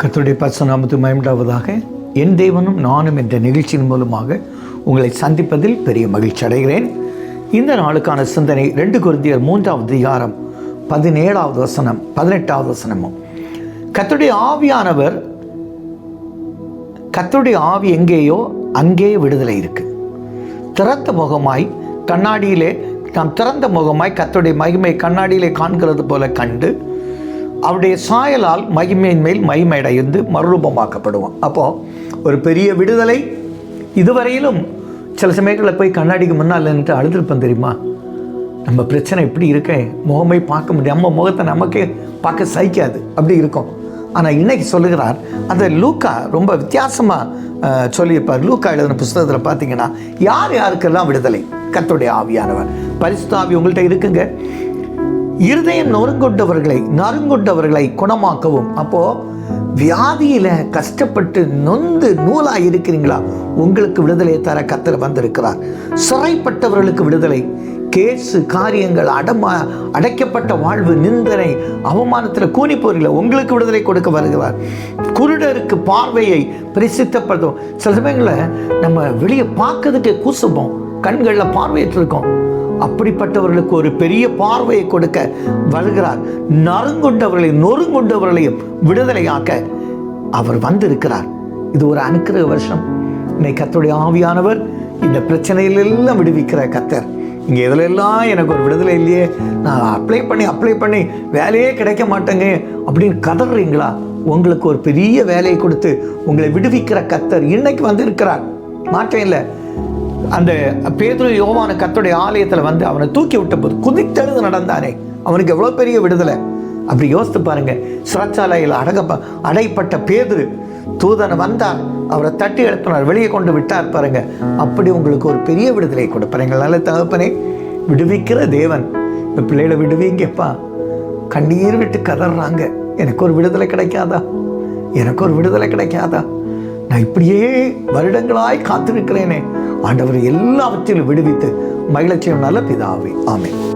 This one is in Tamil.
கர்த்தருடைய பசுநாமத்து மயமுண்டாவதாக என் தெய்வனும் நானும் என்ற நிகழ்ச்சியின் மூலமாக உங்களை சந்திப்பதில் பெரிய மகிழ்ச்சி அடைகிறேன். இந்த நாளுக்கான சிந்தனை ரெண்டு குருந்தியர் மூன்றாவது அதிகாரம் பதினேழாவது வசனம் பதினெட்டாவது வசனமும். கத்துடைய ஆவியானவர் கத்துடைய ஆவி எங்கேயோ அங்கே விடுதலை இருக்கு. திறந்த முகமாய் கண்ணாடியிலே நாம் திறந்த முகமாய் கத்துடைய மகிமை கண்ணாடியிலே காண்கிறது போல கண்டு அவருடைய சாயலால் மகிமையின் மேல் மகிமையடைந்து மறுரூபமாக்கப்படுவோம் அப்போது ஒரு பெரிய விடுதலை இதுவரையிலும் சில சமயங்களில் போய் கண்ணாடிக்கு முன்னால் நின்று அழுதுருப்பேன் தெரியுமா? நம்ம பிரச்சனை இப்படி இருக்கேன் முகமே பார்க்க முடியும் நம்ம முகத்தை நமக்கே பார்க்க சகிக்காது. அப்படி இருக்கும். ஆனால் இன்னைக்கு சொல்லுகிறார் அந்த லூக்கா ரொம்ப வித்தியாசமாக சொல்லியிருப்பார். லூக்கா எழுதின புஸ்தகத்தில் பார்த்தீங்கன்னா யார் யாருக்கெல்லாம் விடுதலை? கத்துடைய ஆவியானவர். பரிசுத்த ஆவி உங்கள்கிட்ட இருக்குங்க. இருதயம் நொறுங்கொண்டவர்களை நறுங்கொண்டவர்களை குணமாக்கவும். அப்போ வியாதியில கஷ்டப்பட்டு நொந்து நூலா இருக்கிறீங்களா? உங்களுக்கு விடுதலை தர கத்தர் வந்திருக்கிறார். சிறைப்பட்டவர்களுக்கு விடுதலை. கேஸு காரியங்கள் அடமா அடைக்கப்பட்ட வாழ்வு நிந்தனை அவமானத்தில் கூனி உங்களுக்கு விடுதலை கொடுக்க வருகிறார். குருடருக்கு பார்வையை பிரசித்தப்படுத்தும். சில சமயங்களில் நம்ம வெளியே பார்க்கறதுக்கே கூசுப்போம் கண்களில் பார்வையிட்டு இருக்கோம். அப்படிப்பட்டவர்களுக்கு ஒரு பெரிய பார்வையை கொடுக்க வருகிறார் நறுங்குண்டவர்களையும் நொறுங்குண்டவர்களையும் விடுதலையாக்க அவர் வந்திருக்கிறார். இது ஒரு அனுக்கிரக வருஷம். இன்னைக்கு கத்தருடைய ஆவியானவர் இந்த பிரச்சனையிலெல்லாம் விடுவிக்கிற கத்தர் இங்கே இதிலெல்லாம் எனக்கு ஒரு விடுதலை இல்லையே. நான் அப்ளை பண்ணி அப்ளை பண்ணி வேலையே கிடைக்க மாட்டேங்க. அப்படின்னு கதறீங்களா? உங்களுக்கு ஒரு பெரிய வேலையை கொடுத்து உங்களை விடுவிக்கிற கத்தர் இன்னைக்கு வந்திருக்கிறார். மாற்றம் இல்லை. அந்த பேதுரு யோவான கத்துடைய ஆலயத்தில் வந்து அவனை தூக்கி விட்ட போது குதித்தெழுந்து நடந்தானே. அவனுக்கு எவ்வளோ பெரிய விடுதலை. அப்படி யோசித்து பாருங்க. சிறைச்சாலையில் அடக அடைப்பட்ட பேதுரு தூதன் வந்தார் அவரை தட்டி எழுப்பினார். வெளியே கொண்டு விட்டார் பாருங்க. அப்படி உங்களுக்கு ஒரு பெரிய விடுதலை கொடுப்பாருங்க நல்ல தகப்பனே விடுவிக்கிற தேவன். இந்த பிள்ளைகளை விடுவிங்கப்பா. கண்ணீர் விட்டு கதறாங்க. எனக்கு ஒரு விடுதலை கிடைக்காதா? எனக்கு ஒரு விடுதலை கிடைக்காதா? நான் இப்படியே வருடங்களாய் காத்திருக்கிறேனே. ஆண்டவர் எல்லாவற்றிலும் விடுவித்து மகிழ்ச்சியும் நல்ல பிதாவே. ஆமென்.